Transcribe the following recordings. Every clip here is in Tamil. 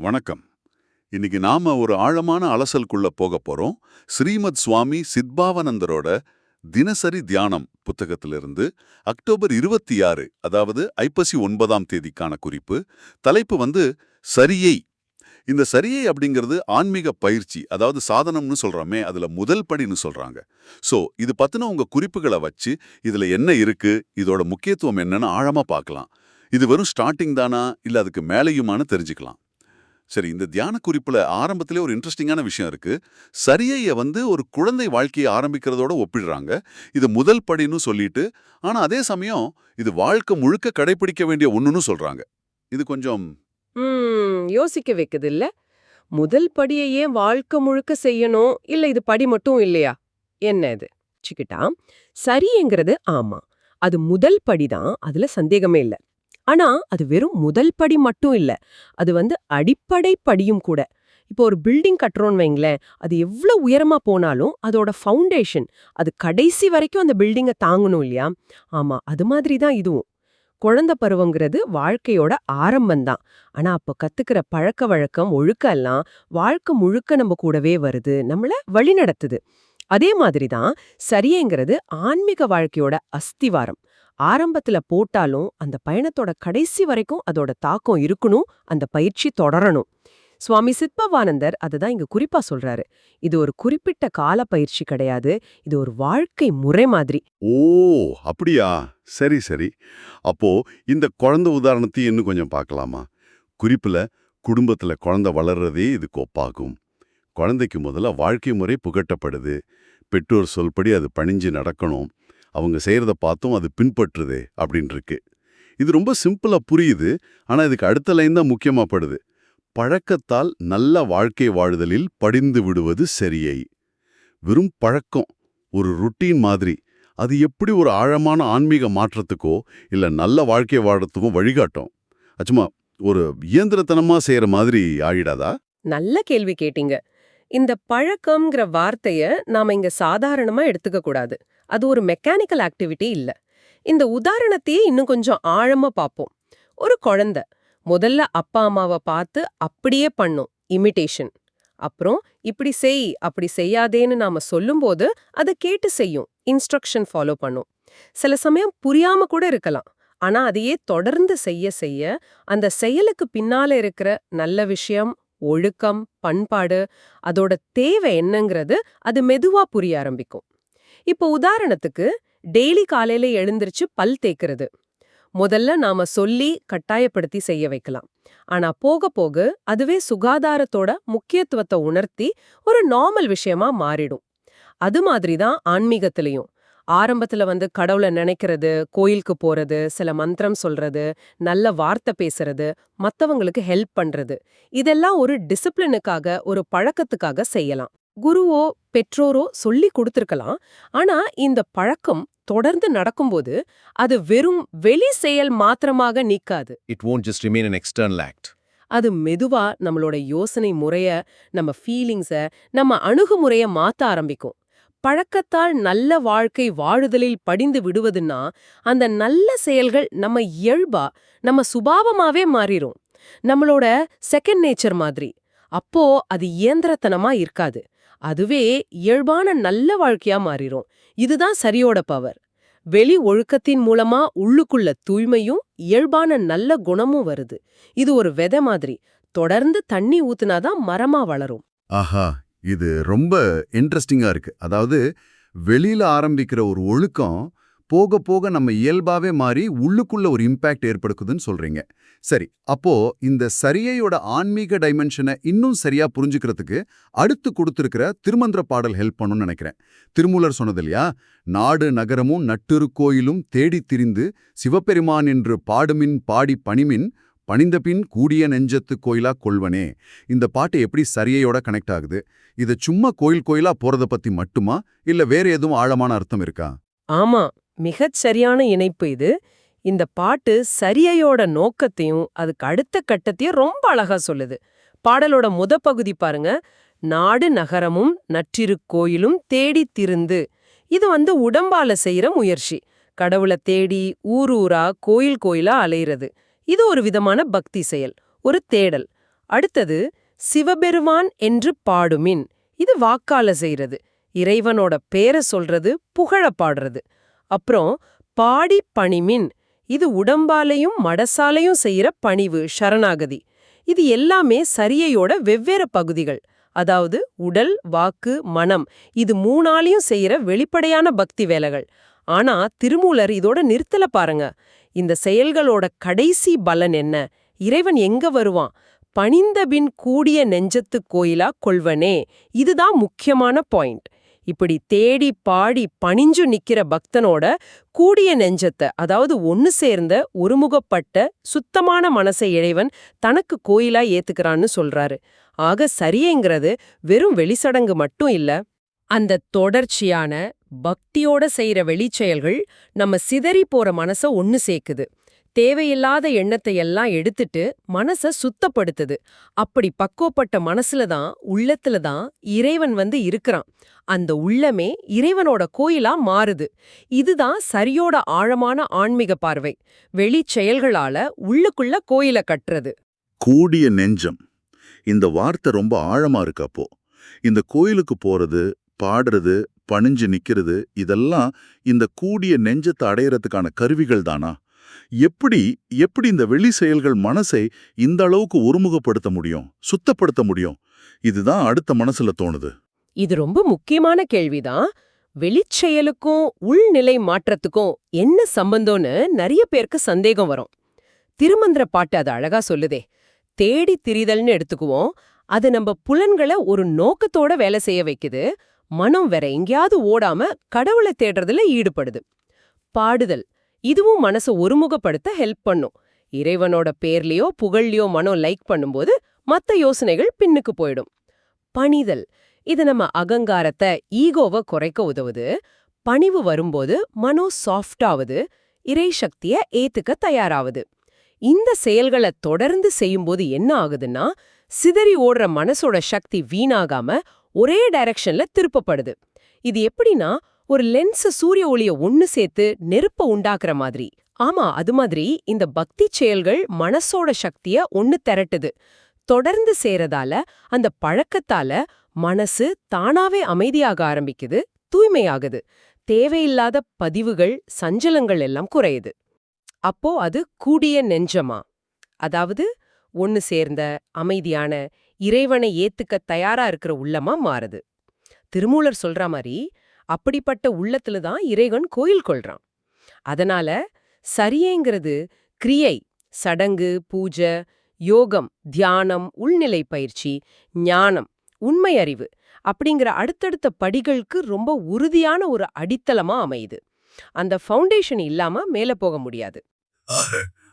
வணக்கம். இன்னைக்கு நாம ஒரு ஆழமான அலசலுக்குள்ள போக போறோம். ஸ்ரீமத் சுவாமி சித்பாவனந்தரோட தினசரி தியானம் புத்தகத்திலிருந்து அக்டோபர் இருபத்தி ஆறு அதாவது ஐப்பசி ஒன்பதாம் தேதிக்கான குறிப்பு. தலைப்பு வந்து சரியை. இந்த சரியை அப்படிங்கிறது ஆன்மீக பயிற்சி அதாவது சாதனம்னு சொல்றோமே அதுல முதல் படின்னு சொல்றாங்க. சோ இது பத்தின உங்க குறிப்புகளை வச்சு இதுல என்ன இருக்கு இதோட முக்கியத்துவம் என்னன்னு ஆழமா பார்க்கலாம். இது வெறும் ஸ்டார்டிங் தானா இல்ல அதுக்கு மேலேயுமானு தெரிஞ்சுக்கலாம். சரி இந்த தியான குறிப்புல ஆரம்பத்திலே ஒரு இன்ட்ரெஸ்டிங்கான விஷயம் இருக்கு. சரியைய வந்து ஒரு குழந்தை வாழ்க்கையை ஆரம்பிக்கிறதோட ஒப்பிடுறாங்க. இது முதல் படின்னு சொல்லிட்டு ஆனா அதே சமயம் இது வாழ்க்கை முழுக்க கடைபிடிக்க வேண்டிய ஒண்ணுன்னு சொல்றாங்க. இது கொஞ்சம் யோசிக்க வைக்குது இல்ல முதல் படியை ஏன் வாழ்க்கை முழுக்க செய்யணும்? இல்ல இது படி மட்டும் இல்லையா? என்ன இது? சிக்கிட்டா சரிங்கிறது ஆமா. அது முதல் படிதான் அதுல சந்தேகமே இல்ல. ஆனா அது வெறும் முதல் படி மட்டும் இல்ல. அது வந்து அடிப்படை படியும் கூட. இப்போ ஒரு பில்டிங் கட்டுறோம்னு வைங்களேன் அது எவ்வளோ உயரமா போனாலும் அதோட ஃபவுண்டேஷன் அது கடைசி வரைக்கும் அந்த பில்டிங்கை தாங்கணும் இல்லையா? ஆமா அது மாதிரி தான் இதுவும். குழந்தை பருவங்கிறது வாழ்க்கையோட ஆரம்பம்தான் ஆனா அப்ப கற்றுக்கிற பழக்க வழக்கம் ஒழுக்கெல்லாம் வாழ்க்கை முழுக்க நம்ம கூடவே வருது நம்மள வழிநடத்துது. அதே மாதிரி தான் சரியேங்கிறது ஆன்மீக வாழ்க்கையோட அஸ்திவாரம். ஆரம்பத்துல போட்டாலும் அந்த பயணத்தோட கடைசி வரைக்கும் அதோட தாக்கம் இருக்கணும் அந்த பயிற்சி தொடரணும். சுவாமி சித்பவானந்தர் அதுதான் இங்க குறிப்பா சொல்றாரு. இது ஒரு குறிப்பிட்ட கால பயிற்சி கிடையாது இது ஒரு வாழ்க்கை முறை மாதிரி. ஓ அப்படியா? சரி சரி. அப்போ இந்த குழந்தை உதாரணத்தையும் இன்னும் கொஞ்சம் பார்க்கலாமா? குறிப்புல குடும்பத்துல குழந்தை வளர்றதே இதுக்கு ஒப்பாகும். குழந்தைக்கு முதல்ல வாழ்க்கை முறை புகட்டப்படுது. பெற்றோர் சொல்படி அது பணிஞ்சு நடக்கணும். அவங்க செய்கிறத பார்த்தும் அது பின்பற்றுதே அப்படின்னு இருக்கு இது ரொம்ப சிம்பிளா புரியுது ஆனா இதுக்கு அடுத்த லைன் தான் முக்கியமாகப்படுது பழக்கத்தால் நல்ல வாழ்க்கை வாழுதலில் படிந்து விடுவது சரியை. வெறும் பழக்கம் ஒரு ருட்டீன் மாதிரி அது எப்படி ஒரு ஆழமான ஆன்மீக மாற்றத்துக்கோ இல்ல நல்ல வாழ்க்கை வாழறதுக்கும் வழிகாட்டும்? அச்சுமா ஒரு இயந்திரத்தனமா செய்யற மாதிரி ஆயிடாதா நல்ல கேள்வி கேட்டீங்க. இந்த பழக்கம்ங்கிற வார்த்தைய நாம இங்க சாதாரணமா எடுத்துக்க கூடாது. அது ஒரு மெக்கானிக்கல் ஆக்டிவிட்டி இல்ல. இந்த உதாரணத்தையே இன்னும் கொஞ்சம் ஆழமா பார்ப்போம் ஒரு குழந்தை முதல்ல அப்பா அம்மாவை பார்த்து அப்படியே பண்ணும் இமிடேஷன் அப்புறம் இப்படி செய் அப்படி செய்யாதேன்னு நாம சொல்லும்போது அதை கேட்டு செய்யும் இன்ஸ்ட்ரக்ஷன் ஃபாலோ பண்ணும். சில சமயம் புரியாம கூட இருக்கலாம். ஆனா அதையே தொடர்ந்து செய்ய செய்ய அந்த செயலுக்கு பின்னால இருக்கிற நல்ல விஷயம் ஒழுக்கம் பண்பாடு அதோட தேவை என்னங்கிறது அது மெதுவா புரிய ஆரம்பிக்கும். இப்போ உதாரணத்துக்கு டெய்லி காலையில எழுந்திருச்சு பல் தேய்க்கிறது. முதல்ல நாம சொல்லி கட்டாயப்படுத்தி செய்ய வைக்கலாம். ஆனா போக போக அதுவே சுகாதாரத்தோட முக்கியத்துவத்தை உணர்த்தி ஒரு நார்மல் விஷயமா மாறிடும். அது மாதிரி தான் ஆன்மீகத்திலையும். ஆரம்பத்துல வந்து கடவுளை நினைக்கிறது கோயிலுக்கு போறது சில மந்திரம் சொல்றது நல்ல வார்த்தை பேசுறது மத்தவங்களுக்கு ஹெல்ப் பண்றது. இதெல்லாம் ஒரு டிசிப்ளினுக்காக ஒரு பழக்கத்துக்காக செய்யலாம். குருவோ பெற்றோரோ சொல்லி கொடுத்திருக்கலாம். ஆனா இந்த பழக்கம் தொடர்ந்து நடக்கும்போது அது வெறும் வெளி செயல் மாத்திரமாக நீக்காது. It won't just remain an external act. அது மெதுவா நம்மளோட யோசனை முறைய நம்ம ஃபீலிங்ஸ நம்ம அணுகுமுறைய மாத்த ஆரம்பிக்கும். பழக்கத்தால் நல்ல வாழ்க்கை வாழுதலில் படிந்து விடுவதுன்னா அந்த நல்ல செயல்கள் நம்ம இயல்பா நம்ம சுபாவமாவே மாறிரும். நம்மளோட செகண்ட் நேச்சர் மாதிரி. அப்போ அது இயந்திரத்தனமா இருக்காது. அதுவே இயல்பான நல்ல வாழ்க்கையா மாறிரும். இதுதான் சரியோட பவர் வெளி ஒழுக்கத்தின் மூலமா உள்ளுக்குள்ள தூய்மையும் இயல்பான நல்ல குணமும் வருது. இது ஒரு விதை மாதிரி. தொடர்ந்து தண்ணி ஊத்துனாதான் மரமா வளரும். ஆஹா இது ரொம்ப இன்ட்ரெஸ்டிங்கா இருக்கு. அதாவது வெளியில ஆரம்பிக்கிற ஒரு ஒழுக்கம் போக போக நம்ம இயல்பாவே மாறி உள்ளுக்குள்ள ஒரு இம்பேக்ட் ஏற்படுக்குதுன்னு சொல்றீங்க. சரி அப்போ இந்த சரியையோட ஆன்மீக டைமென்ஷனை இன்னும் சரியா புரிஞ்சுக்கிறதுக்கு அடுத்து கொடுத்துருக்கிற திருமந்திர பாடல் ஹெல்ப் பண்ணும்னு நினைக்கிறேன். திருமூலர் சொன்னது இல்லையா நாடு நகரமும் நட்டுரு கோயிலும் தேடித் திரிந்து சிவபெருமான் என்று பாடுமின் பாடி பணிமின் பணிந்தபின் கூடிய நெஞ்சத்து கோயிலா கொள்வனே. இந்த பாட்டு எப்படி சரியையோட கனெக்ட் ஆகுது? இது சும்மா கோயில் கோயிலா போறத பத்தி மட்டுமா? இல்ல வேற எதுவும் ஆழமான அர்த்தம் இருக்கா? ஆமா மிகச் சரியான இணைப்பு இது. இந்த பாட்டு சரியையோட நோக்கத்தையும் அதுக்கு அடுத்த கட்டத்தையும் ரொம்ப அழகா சொல்லுது. பாடலோட முத பகுதி பாருங்க. நாடு நகரமும் நற்றிருக்கோயிலும் தேடித் திருந்து. இது வந்து உடம்பால செய்யற முயற்சி. கடவுளை தேடி ஊரூரா கோயில் கோயிலா அலையிறது. இது ஒரு விதமான பக்தி செயல் ஒரு தேடல். அடுத்தது சிவபெருமான் என்று பாடுமின். இது வாக்கால செய்யறது இறைவனோட பேரை சொல்றது புகழ பாடுறது. அப்புறம் பாடி பணிமின். இது உடம்பாலையும் மடசாலையும் செய்யற பணிவு சரணாகதி. இது எல்லாமே சரியையோட வெவ்வேறு பகுதிகள். அதாவது உடல் வாக்கு மனம். இது மூணாலையும் செய்யற வெளிப்படையான பக்தி வேலைகள். ஆனா திருமூலர் இதோட நிறுத்தல பாருங்க. இந்த செயல்களோட கடைசி பலன் என்ன? இறைவன் எங்க வருவான்? பணிந்தபின் கூடிய நெஞ்சத்து கோயிலா கொள்வனே? இதுதான் முக்கியமான பாயிண்ட். இப்படி தேடி பாடி பணிஞ்சு நிக்கிற பக்தனோட கூடிய நெஞ்சத்தை அதாவது ஒன்னு சேர்ந்த ஒருமுகப்பட்ட சுத்தமான மனசை இறைவன் தனக்கு கோயிலா ஏத்துக்கிறான்னு சொல்றாரு. ஆக சரியேங்கிறது வெறும் வெளிச்சடங்கு மட்டும் இல்ல அந்த தொடர்ச்சியான பக்தியோட செய்யற வெளிச்செயல்கள் நம்ம சிதறி போற மனச ஒன்னு சேர்க்குது. தேவையில்லாத எண்ணத்தை எல்லாம் எடுத்துட்டு மனச சுத்தப்படுத்துது. அப்படி பக்குவப்பட்ட மனசுல தான் உள்ளத்துல தான் இறைவன் வந்து இருக்கிறான். அந்த உள்ளமே இறைவனோட கோயிலா மாறுது. இதுதான் சரியோட ஆழமான ஆன்மீக பார்வை. வெளிச் செயல்களால உள்ளுக்குள்ள கோயில கட்டுறது. கூடிய நெஞ்சம். இந்த வார்த்தை ரொம்ப ஆழமா இருக்கு அப்போ. இந்த கோயிலுக்கு போறது பாடுறது பணிஞ்சு நிக்கிறது இதெல்லாம் இந்த கூடிய நெஞ்சத்தை அடையறதுக்கான கருவிகள் தானா? எப்படி எப்படி இந்த வெளி செயல்கள் மனசை இந்த அளவுக்கு ஒருமுகப்படுத்த முடியும் சுத்தப்படுத்த முடியும்? இதுதான் அடுத்த மனசுல தோணுது. இது ரொம்ப முக்கியமான கேள்விதான். வெளிச்செயலுக்கும் உள்நிலை மாற்றத்துக்கும் என்ன சம்பந்தம்னு நிறைய பேருக்கு சந்தேகம் வரும். திருமந்திர பாட்டு அது அழகா சொல்லுதே. தேடி திரிதல்னு எடுத்துக்குவோம். அது நம்ம புலன்களை ஒரு நோக்கத்தோட வேலை செய்ய வைக்குது. மனம் வேற எங்கேயாவது ஓடாம கடவுளை தேடுறதுல ஈடுபடுது. பாடுதல். இதுவும் மனசை ஒருமுகப்படுத்த ஹெல்ப் பண்ணும். இறைவனோட பேர்லயோ புகழ்லயோ மனம் லைக் பண்ணும்போது மத்த யோசனைகள் பின்னுக்கு போயிடும். பணிதல். இது நம்ம அகங்காரத்தை ஈகோவை குறைக்க உதவுது. பணிவு வரும்போது மனோ சாஃப்டாவது இறை சக்திய ஏத்துக்க தயாராகுது இந்த செயல்களை தொடர்ந்து செய்யும்போது என்ன ஆகுதுன்னா சிதறி ஓடுற மனசோட சக்தி வீணாகாம ஒரே டைரக்ஷன்ல திருப்பப்படுது. இது எப்படின்னா ஒரு லென்ஸ் சூரிய ஒளிய ஒன்னு சேர்த்து நெருப்ப உண்டாக்குற மாதிரி. ஆமா அது மாதிரி இந்த பக்தி செயல்கள் மனசோட சக்திய ஒன்னு திரட்டுது. தொடர்ந்து சேரதால அந்த பழக்கத்தால மனசு தானாவே அமைதியாக ஆரம்பிக்குது தூய்மையாகுது. தேவையில்லாத பதிவுகள் சஞ்சலங்கள் எல்லாம் குறையுது. அப்போ அது கூடிய நெஞ்சமா? அதாவது ஒன்னு சேர்ந்த அமைதியான இறைவனை ஏத்துக்க தயாரா இருக்கிற உள்ளமா மாறுது. திருமூலர் சொல்ற மாதிரி அப்படிப்பட்ட உள்ளத்துல தான் இறைவன் கோயில் கொள்றான். அதனால சரியேங்கிறது கிரியை சடங்கு பூஜை யோகம் தியானம் உள்நிலை பயிற்சி ஞானம் உண்மை அறிவு அப்படிங்கிற அடுத்தடுத்த படிகளுக்கு ரொம்ப உறுதியான ஒரு அடித்தளமா அமையுது. அந்த ஃபவுண்டேஷன் இல்லாம மேல போக முடியாது.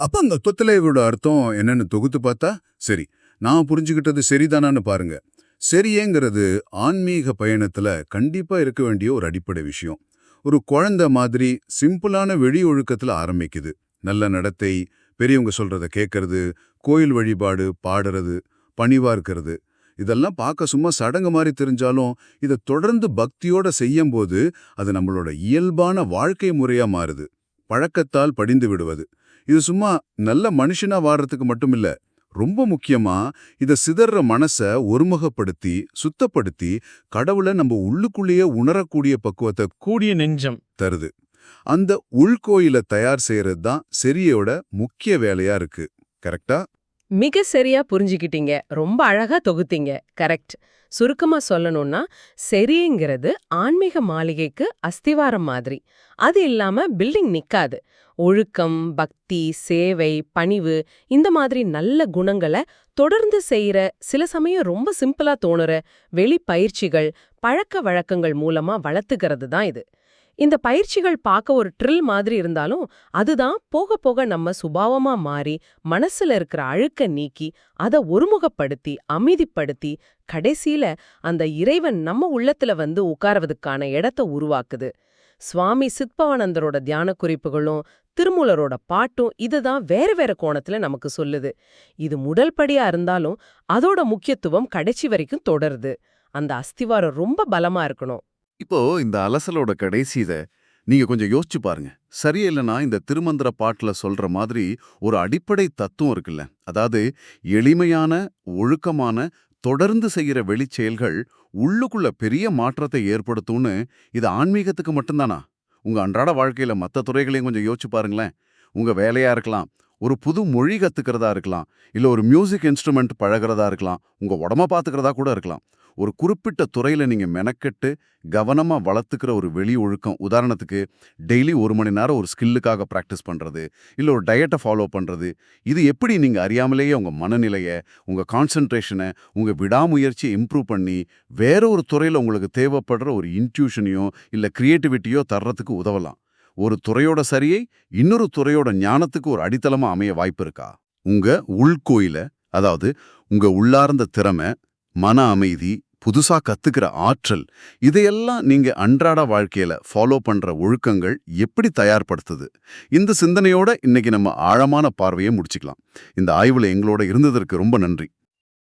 அப்ப அந்த தொத்தலைவோட அர்த்தம் என்னன்னு தொகுத்து பார்த்தா சரி. நான் புரிஞ்சுக்கிட்டது சரிதானான்னு பாருங்க. சரியேங்கிறது ஆன்மீக பயணத்துல கண்டிப்பா இருக்க வேண்டிய ஒரு அடிப்படை விஷயம். ஒரு குழந்தை மாதிரி சிம்பிளான வெளி ஒழுக்கத்துல ஆரம்பிக்குது. நல்ல நடத்தை பெரியவங்க சொல்றத கேட்கறது கோயில் வழிபாடு பாடுறது பணிவா இருக்கிறது. இதெல்லாம் பார்க்க சும்மா சடங்கு மாதிரி தெரிஞ்சாலும் இதை தொடர்ந்து பக்தியோட செய்யும்போது அது நம்மளோட இயல்பான வாழ்க்கை முறையா மாறுது. பழக்கத்தால் படிந்து விடுவது. இது சும்மா நல்ல மனுஷனா வாடுறதுக்கு மட்டும் இல்ல ரொம்ப முக்கியமா இத சிதற மனச ஒருமுகப்படுத்தி சுத்தப்படுத்தி கடவுளை நம்ம உள்ளுக்குள்ளேயே உணரக்கூடிய பக்குவத்தை கூடிய நெஞ்சம். தருது. அந்த உள்கோயில தயார் செய்யறது தான் செரியோட முக்கிய வேலையா இருக்கு. கரெக்டா? மிக சரியா புரிஞ்சுக்கிட்டீங்க. ரொம்ப அழகா தொகுத்தீங்க. கரெக்ட் சுருக்கமா சொல்லணும்னா சரிங்கிறது ஆன்மீக மாளிகைக்கு அஸ்திவாரம் மாதிரி. அது இல்லாம பில்டிங் நிக்காது. ஒழுக்கம் பக்தி சேவை பணிவு இந்த மாதிரி நல்ல குணங்களை தொடர்ந்து செய்யற சில சமயம் ரொம்ப சிம்பிளா தோணுற வெளி பயிற்சிகள் பழக்க வழக்கங்கள் மூலமா வளர்த்துக்கிறது தான் இது. இந்த பயிற்சிகள் பார்க்க ஒரு ட்ரில் மாதிரி இருந்தாலும் அதுதான் போக போக நம்ம சுபாவமா மாறி மனசுல இருக்கிற அழுக்க நீக்கி அதை ஒருமுகப்படுத்தி அமைதிப்படுத்தி கடைசியில அந்த இறைவன் நம்ம உள்ளத்துல வந்து உட்கார்வதுக்கான இடத்த உருவாக்குது. சுவாமி சித்பவானந்தரோட தியான குறிப்புகளும் திருமூலரோட பாட்டும் இதுதான் வேற வேற கோணத்துல நமக்கு சொல்லுது. இது முதல் படியா இருந்தாலும் அதோட முக்கியத்துவம் கடைசி வரைக்கும் தொடருது. அந்த அஸ்திவாரம் ரொம்ப பலமா இருக்கணும். இப்போ இந்த அலசலோட கடைசியில நீங்க கொஞ்சம் யோசிச்சு பாருங்க. சரியே இல்லைன்னா இந்த திருமந்திர பாட்டுல சொல்ற மாதிரி ஒரு அடிப்படை தத்துவம் இருக்குல்ல. அதாவது எளிமையான ஒழுக்கமான தொடர்ந்து செய்யற வெளிச்செயல்கள் உள்ளுக்குள்ள பெரிய மாற்றத்தை ஏற்படுத்தும்னு இது ஆன்மீகத்துக்கு மட்டும்தானா? உங்க அன்றாட வாழ்க்கையில மத்த துறைகளையும் கொஞ்சம் யோசிச்சு பாருங்களேன். உங்க வேலையா இருக்கலாம் ஒரு புது மொழி கத்துக்கிறதா இருக்கலாம் இல்ல ஒரு மியூசிக் இன்ஸ்ட்ருமெண்ட் பழகுறதா இருக்கலாம் உங்க உடம்ப பாத்துக்கிறதா கூட இருக்கலாம். ஒரு குறிப்பிட்ட துறையில நீங்க மெனக்கெட்டு கவனமா வளர்த்துக்கிற ஒரு வெளி ஒழுக்கம். உதாரணத்துக்கு டெய்லி ஒரு மணி நேரம் ஒரு ஸ்கில்லுக்காக ப்ராக்டிஸ் பண்றது இல்ல ஒரு டயட்டை ஃபாலோ பண்றது இது எப்படி நீங்க அறியாமலேயே உங்க மனநிலைய உங்க கான்சன்ட்ரேஷனை உங்க விடாமுயற்சியை இம்ப்ரூவ் பண்ணி வேற ஒரு துறையில உங்களுக்கு தேவைப்படுற ஒரு இன்ட்யூஷனையோ இல்ல க்ரியேட்டிவிட்டியோ தர்றதுக்கு உதவலாம். ஒரு துறையோட சரியை இன்னொரு துறையோட ஞானத்துக்கு ஒரு அடித்தளமா அமைய வாய்ப்பு இருக்கா? உங்க உள்கோயிலை அதாவது உங்க உள்ளார்ந்த திறமை மன அமைதி புதுசா கத்துக்கிற ஆற்றல் இதையெல்லாம் நீங்க அன்றாட வாழ்க்கையில ஃபாலோ பண்ற ஒழுக்கங்கள் எப்படி தயார்படுத்துது? இந்த சிந்தனையோட இன்னைக்கு நம்ம ஆழமான பார்வையை முடிச்சுக்கலாம். இந்த ஆய்வுல எங்களோட இருந்ததற்கு ரொம்ப நன்றி.